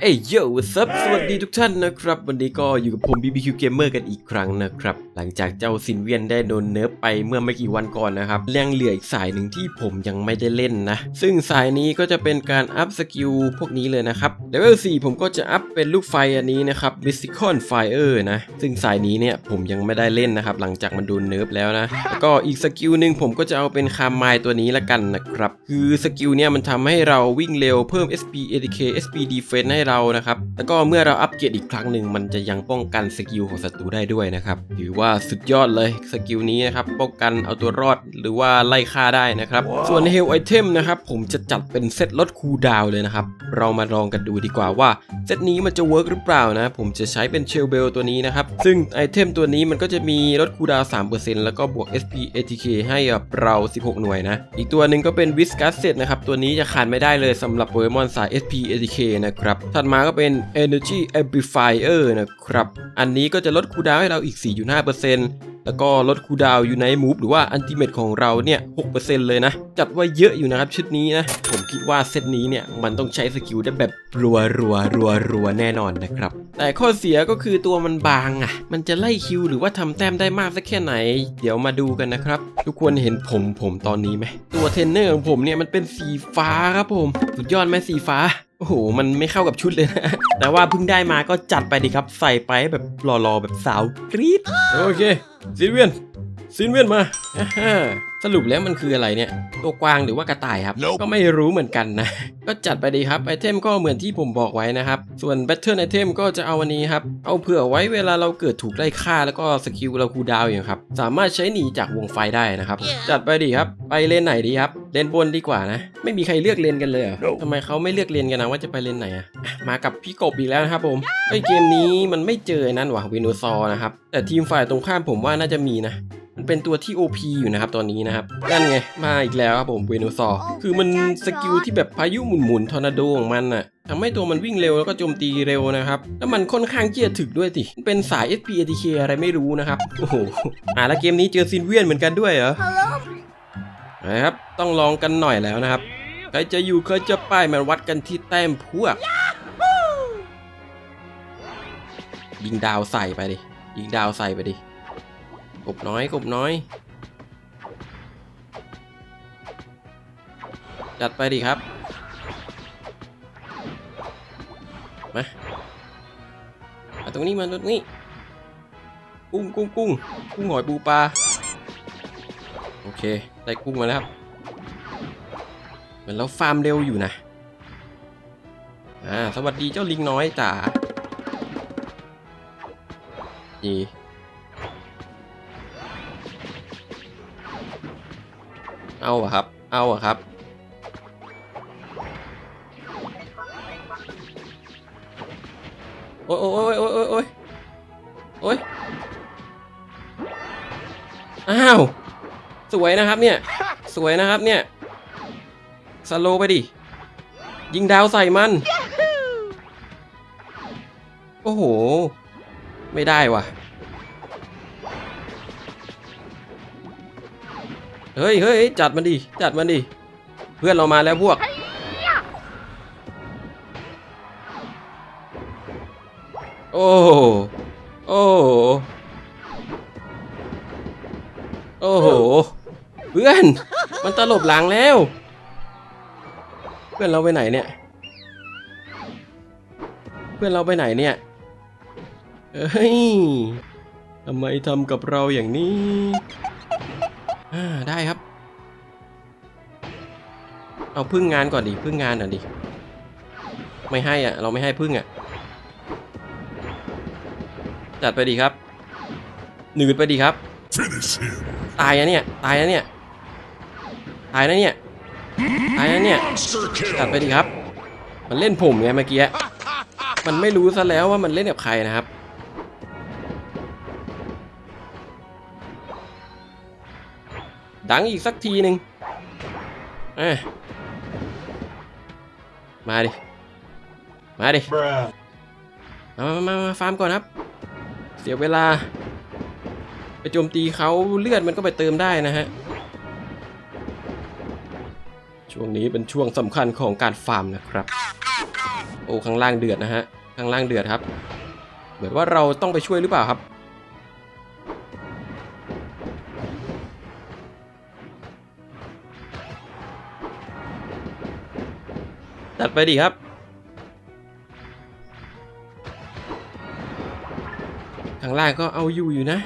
เอ้ยโย่ซับสวัสดีทุกท่านนะครับ วันนี้ก็อยู่กับผม BBQ Gamer กันอีกครั้งนะครับ หลังจากเจ้าซินเวียนได้โดนเนิร์ฟไปเมื่อไม่กี่วันก่อนนะครับยังเหลืออีกสายหนึ่งที่ผมยังไม่ได้เล่นนะ ซึ่งสายนี้ก็จะเป็นการอัพสกิลพวกนี้เลยนะครับเลเวล4ผมก็จะอัพเป็นลูกไฟอันนี้นะครับ Mystical Fire นะ ซึ่งสายนี้เนี่ยผมยังไม่ได้เล่นนะครับ หลังจากมันโดนเนิร์ฟแล้วนะแล้วก็อีกสกิลหนึ่งผมก็จะเอาเป็นคามไมล์ตัวนี้ละกันนะครับคือสกิลเนี่ยมันทำให้เราวิ่งเร็วเพิ่ม SP ATK SP Defense ให้เรานะครับ แล้วก็เมื่อเราอัปเกรดอีกครั้งหนึ่งมันจะยังป้องกันสกิลของศัตรูได้ด้วยนะครับ ถือว่าสุดยอดเลยสกิลนี้นะครับป้องกันเอาตัวรอดหรือว่าไล่ฆ่าได้นะครับ ส่วน Hell Item นะครับผมจะจัดเป็นเซตลดคูลดาวน์เลยนะครับ เรามาลองกันดูดีกว่าว่าเซตนี้มันจะเวิร์กหรือเปล่านะ ผมจะใช้เป็นเชลเบลตัวนี้นะครับ ซึ่งไอเทมตัวนี้มันก็จะมีลดคูลดาวน์3%แล้วก็บวก SP ATK ให้กับเรา 16 หน่วยนะ อีกตัวหนึ่งก็เป็นวิสกัสเซตนะครับ ตัวนี้จะขาดไม่ได้เลยสำหรับโปเกมอนสาย SP ATK นะครับถัดมาก็เป็น Energy Amplifier นะครับ อันนี้ก็จะลดคูดาวให้เราอีก 4.5%แล้วก็ลดคูดาวอยู่ในมูฟหรือว่าอันติเมตของเราเนี่ย 6%เลยนะ จัดว่าเยอะอยู่นะครับชุดนี้นะ ผมคิดว่าเซตนี้เนี่ย มันต้องใช้สกิลได้แบบรัวรัวรัวรัวแน่นอนนะครับ แต่ข้อเสียก็คือตัวมันบางอะ่ะ มันจะไล่คิวหรือว่าทำแต้มได้มากสักแค่ไหน เดี๋ยวมาดูกันนะครับ ทุกคนเห็นผมผมตอนนี้ไหมตัวเทรนเนอร์ของผมเนี่ยมันเป็นสีฟ้าครับผม สุดยอดไหมสีฟ้า อ้โห มันไม่เข้ากับชุดเลยนะ แต่ว่าเพิ่งได้มาก็จัดไปดิครับ ใส่ไปให้แบบหล่อๆแบบสาวกรี๊ด โอเคซินเวียนซินเวียนมาอ่าฮะ สรุปแล้วมันคืออะไรเนี่ย ตัวกวางหรือว่ากระต่ายครับ Nope ก็ไม่รู้เหมือนกันนะ ก็จัดไปดีครับไอเทมก็เหมือนที่ผมบอกไว้นะครับ ส่วนแบทเทิลไอเทมก็จะเอาวันนี้ครับ เอาเผื่อไว้เวลาเราเกิดถูกไล่ฆ่าแล้วก็สกิลเราคูลดาวน์อย่างครับ สามารถใช้หนีจากวงไฟได้นะครับ จัดไปดีครับ ไปเลนไหนดีครับ เลนบนดีกว่านะ ไม่มีใครเลือกเลนกันเลยเหรอ Nope ทำไมเขาไม่เลือกเลนกันนะว่าจะไปเลนไหนอะอะมากับพี่กบอีกแล้วนะครับผมไอยเกมนี้มันไม่เจอไอ้นั่นว่ะเวโนซอร์นะครับ แต่ทีมฝ่ายตรงข้ามผมว่าน่าจะมีนะมัน เป็นตัวที่ OP อยู่นะครับตอนนี้นะครับนั่นไงมาอีกแล้วครับผมเวโนซอร์คือมันสกิลที่แบบพายุหมุนหมุนๆทอร์นาโดของมันน่ะทำให้ตัวมันวิ่งเร็วแล้วก็โจมตีเร็วนะครับ แล้วมันค่อนข้างเกียร์ถึกด้วยสิมันเป็นสาย SP ATK อะไรไม่รู้นะครับ โอ้โหอ่าแล้วเกมนี้เจอซินเวียนเหมือนกันด้วยเหรอนะครับ ต้องลองกันหน่อยแล้วนะครับ ใครจะอยู่ใครจะป้ายมันวัดกันที่แต้มพวก ยิงดาวใส่ไปดิ ยิงดาวใส่ไปดิ กบน้อยกบน้อย จัดไปดิครับ มา มาตรงนี้มาตรงนี้ กุ้งกุ้งกุ้งกุ้งหอยปูปลา โอเค ได้กุ้งมาแล้วครับ เหมือนเราฟาร์มเร็วอยู่นะ อ่า สวัสดีเจ้าลิงน้อยจ๋านี่ เอาอะครับ เอาอะครับ โอ้ยโอ้ยโอ้ยโอ้ยโอ้ยโอ้ยอ้าว สวยนะครับเนี่ย สวยนะครับเนี่ย สโลว์ไปดิ ยิงดาวใส่มัน โอ้โห ไม่ได้ว่ะ เฮ้ยเฮ้ยจัดมันดิจัดมันดิเพื่อนเรามาแล้วพวก โอ้โอ้โหโอ้โห เพื่อน มันตลบหลังแล้ว เพื่อนเราไปไหนเนี่ย เพื่อนเราไปไหนเนี่ย เฮ้ยทำไมทำกับเราอย่างนี้ อ่าได้ครับ เอาพึ่งงานก่อนดิพึ่งงานก่อนดิไม่ให้อะ เราไม่ให้พึ่งอะ จัดไปดีครับ หนืดไปดีครับ ตายอะเนี่ย ตายอะเนี่ย ตายนะเนี่ย ตายนะเนี่ย จัดไปดีครับ มันเล่นผมไงเมื่อกี้ มันไม่รู้ซะแล้วว่ามันเล่นกับใครนะครับ ดังอีกสักทีหนึ่งอะมาดิ มาดิมามามามาฟาร์มก่อนครับ เสียเวลา ไปโจมตีเขาเลือดมันก็ไปเติมได้นะฮะ ช่วงนี้เป็นช่วงสำคัญของการฟาร์มนะครับ โอ้ข้างล่างเดือดนะฮะ ข้างล่างเดือดครับ เหมือนว่าเราต้องไปช่วยหรือเปล่าครับ จัดไปดิครับข้างล่างก็เอาอยู่อยู่นะ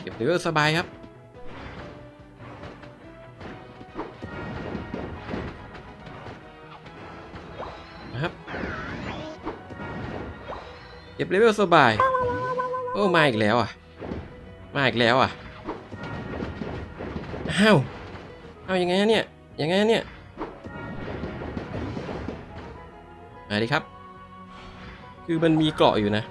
เก็บเลเวลสบายครับ นะครับ เก็บเลเวลสบาย โอ้ มาอีกแล้วอะ มาอีกแล้วอะ อ้าว เอายังไงนะเนี่ยยังไงนะเนี่ยมาดิครับ คือมันมีเกราะอยู่นะ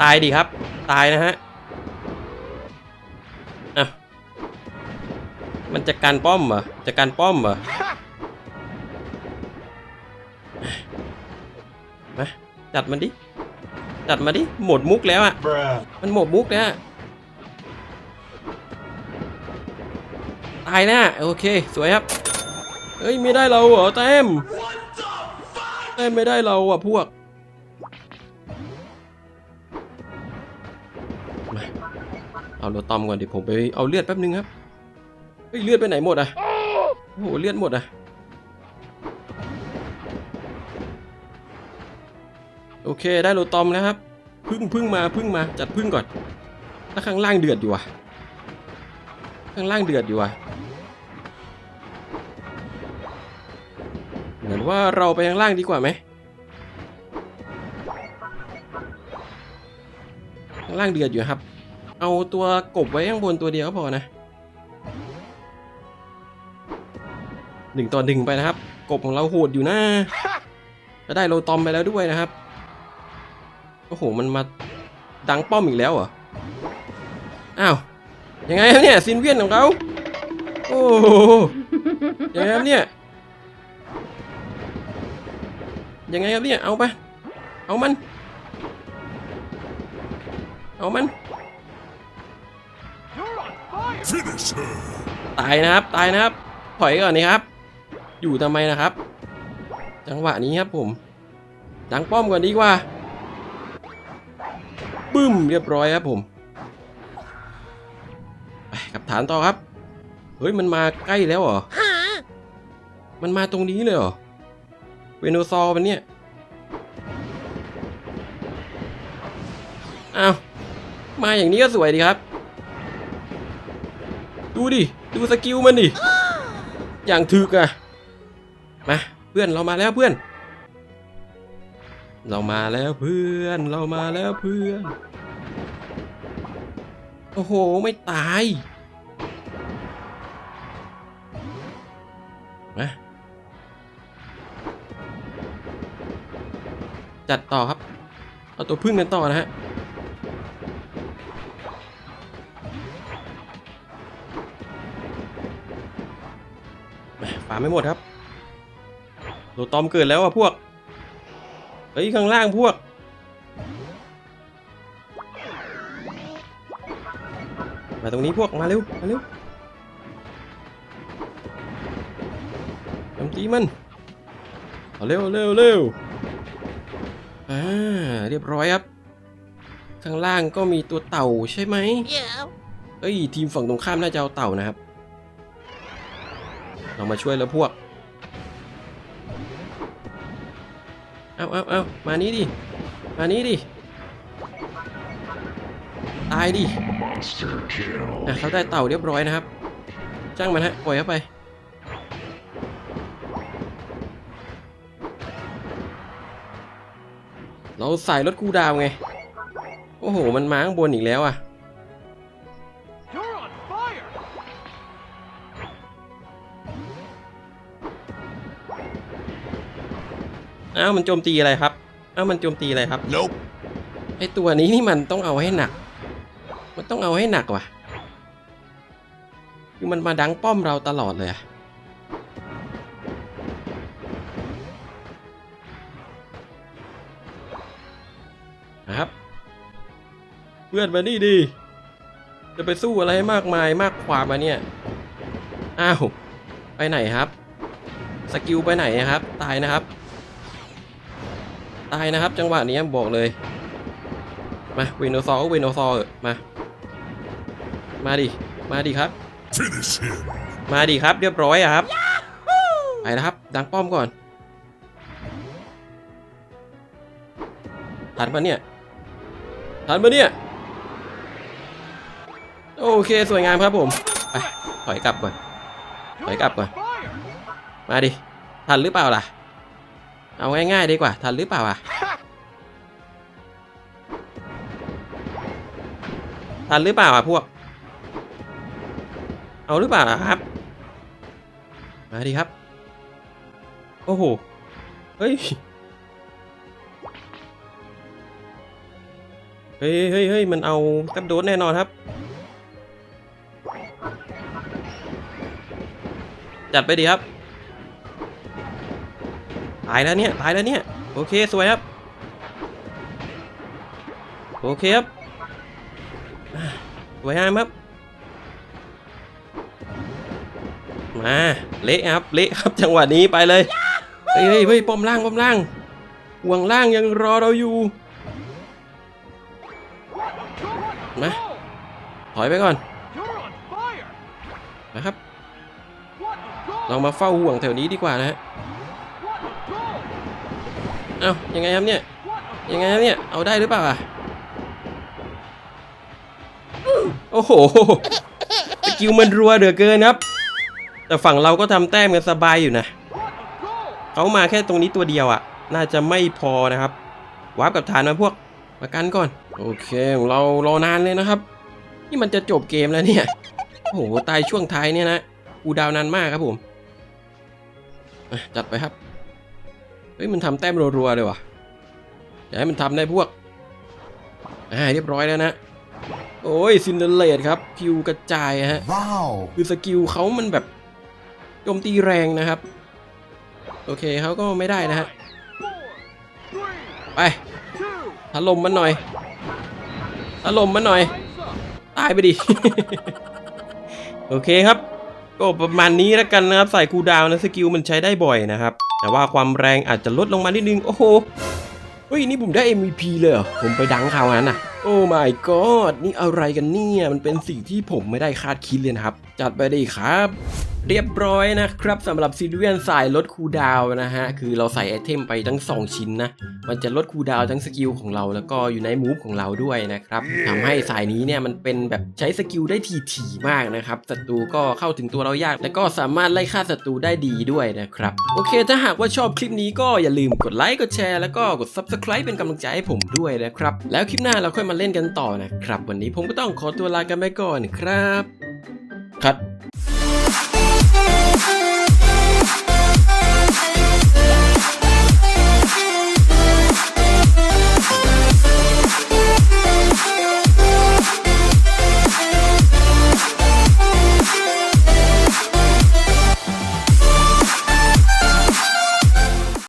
ตายดิครับ ตายนะฮะอะมันจะการป้อมเหรอจะการป้อมเหรอมาจัดมันดิ จัดมาดิหมดมุกแล้วอะ Bruh. มันหมดมุกแล้วอะตายนะโอเค สวยครับ เฮ้ย ไม่ได้เราเหรอแต้มแต้มไม่ได้เราอะพวกมาเอาโรตอมก่อนเดี๋ยวผมไปเอาเลือดแป๊บนึงครับเฮ้ยเลือดไปไหนหมดอะโอ้โหเลือดหมดอะ อเค ได้โรตอมแล้วครับพึ่งพึ่งมาพึ่งมาจัดพึ่งก่อนแล้วข้างล่างเดือดอยู่อะ ข้างล่างเดือดอยู่อะเหมือนว่าเราไปข้างล่างดีกว่าไหมข้างล่างเดือดอยู่ครับ เอาตัวกบไว้ข้างบนตัวเดียวก็พอนะหนึ่งต่อหนึ่งไปนะครับ กบของเราโหดอยู่นะจะได้โลตอมไปแล้วด้วยนะครับ โอ้โห มันมาดังป้อมอีกแล้วเหรอ อ้าว ยังไงครับเนี่ยซินเวียนของเขาโอ้โหยังไงครับเนี่ย ยังไงครับเนี่ย เอาไป เอามัน เอามัน ตายนะครับ ตายนะครับ ถอยก่อนนี่ครับ อยู่ทำไมนะครับ จังหวะนี้ครับผมดังป้อมก่อนดีกว่า บึ้มเรียบร้อยครับผมไปกับฐานต่อครับ เฮ้ยมันมาใกล้แล้วเหรอ มันมาตรงนี้เลยเหรอ เวโนซอร์มันเนี่ย อ้าว มาอย่างนี้ก็สวยดีครับ ดูดิ ดูสกิลมันดิ อย่างถึกอะมาเพื่อนเรามาแล้วเพื่อน เรามาแล้วเพื่อน เรามาแล้วเพื่อน โอ้โห ไม่ตายมาจัดต่อครับ เอาตัวพึ่งกันต่อนะฮะแหมฝาไม่หมดครับโลตอมเกิดแล้วอะพวก เฮ้ยข้างล่างพวก มาตรงนี้พวกมาเร็วมาเร็วโจมตีมันเอาเร็วเร็วเร็วอ่าเรียบร้อยครับ ข้างล่างก็มีตัวเต่าใช่ไหม Yeah. เอ้ยทีมฝั่งตรงข้ามน่าจะเอาเต่านะครับ เรามาช่วยแล้วพวก เอาเอาเอามานี้ดิ มานี้ดิ ตายดิ Monster kill. อะเขาได้เต่าเรียบร้อยนะครับ จ้างมันฮะ ปล่อยเข้าไป เราใส่รถคูลดาวน์ไง โอ้โห มันมาข้างบนอีกแล้วอะ อ้าวมันโจมตีอะไรครับอ้าวมันโจมตีอะไรครับ Nope. ไอตัวนี้นี่มันต้องเอาให้หนัก มันต้องเอาให้หนักว่ะคือมันมาดังป้อมเราตลอดเลยอะนะครับ เพื่อนมานี่ดีใจจะไปสู้อะไรให้มากมายมากความมาเนี่ย อ้าว ไปไหนครับ สกิลไปไหนอะครับ ตายนะครับ ตายนะครับ จังหวะนี้บอกเลย มาเวโนซอร์ก็เวโนซอร์เถอะมา มาดิ มาดิครับ Finish him. มาดิครับเรียบร้อยอะครับ ไปแล้วครับ ดังป้อมก่อนทันปะเนี่ยทันปะเนี่ย โอเคสวยงามครับผม ไปถอยกลับก่อน ถอยกลับก่อน Fire! มาดิ ทันหรือเปล่าล่ะ เอาง่ายๆดีกว่า ทันหรือเปล่าอะ ทันหรือเปล่าอะพวก เอาหรือเปล่าครับ มาดิครับ โอ้โห เฮ้ย เฮ้ยเฮ้ยเฮ้ยมันเอากับโดนแน่นอนครับ จัดไปดีครับ ตายแล้วเนี่ยตายแล้วเนี่ยโอเคสวยครับโอเคครับสวยงามครับมาเละครับเละครับจังหวะนี้ไปเลยเฮ้ยเฮ้ยป้อมล่างป้อมล่างห่วงล่างยังรอเราอยู่มาถอยไปก่อนนะครับ What a goal! เรามาเฝ้าห่วงแถวนี้ดีกว่านะฮะ เอ้ายังไงครับเนี่ย ยังไงครับเนี่ย เอาได้หรือเปล่าอะ โอ้โห สกิลมันรัวเหลือเกินครับ แต่ฝั่งเราก็ทำแต้มกันสบายอยู่นะ เขามาแค่ตรงนี้ตัวเดียวอะ น่าจะไม่พอนะครับวาร์ปกับฐานมาพวกมากันก่อน โอเค เรารอนานเลยนะครับ นี่มันจะจบเกมแล้วเนี่ย โอ้โห ตายช่วงท้ายเนี่ยนะกูดาวนานมากครับผมจัดไปครับ ฮ้ยมันทำแต้มรัวๆเลยว่ะอย่าให้มันทำได้พวกอ่าเรียบร้อยแล้วนะโอ้ยซินเดเลตครับคิวกระจายฮะ Wow. คือสกิลเขามันแบบโจมตีแรงนะครับ โอเคเขาก็ไม่ได้นะฮะ Four, three, ไป two, ถล่มมันหน่อยถล่มมันหน่อย lines up. ตายไปดิ โอเคครับ ก็ประมาณนี้แล้วกันนะครับ ใส่คูลดาวน์นะ สกิลมันใช้ได้บ่อยนะครับ แต่ว่าความแรงอาจจะลดลงมานิดนึง โอ้โหเฮ้ยนี่ผมได้ MVP เลยเหรอผมไปดังข่าวนั้นน่ะ โอ้ my god นี่อะไรกันเนี่ย มันเป็นสิ่งที่ผมไม่ได้คาดคิดเลยนะครับ จัดไปดีครับเรียบร้อยนะครับสำหรับซีเรียนสายลดคูลดาวน์นะฮะ คือเราใส่ไอเทมไปทั้ง 2 ชิ้นนะ มันจะลดคูลดาวน์ทั้งสกิลของเราแล้วก็อยู่ในมูฟของเราด้วยนะครับทำให้สายนี้เนี่ยมันเป็นแบบใช้สกิลได้ถี่ๆมากนะครับศัตรูก็เข้าถึงตัวเรายาก และก็สามารถไล่ฆ่าศัตรูได้ดีด้วยนะครับ โอเค ถ้าหากว่าชอบคลิปนี้ก็อย่าลืมกดไลค์กดแชร์แล้วก็กด Subscribe เป็นกำลังใจให้ผมด้วยนะครับแล้วคลิปหน้าเราค่อยมาเล่นกันต่อนะครับ วันนี้ผมก็ต้องขอตัวลากันไปก่อนครับคัด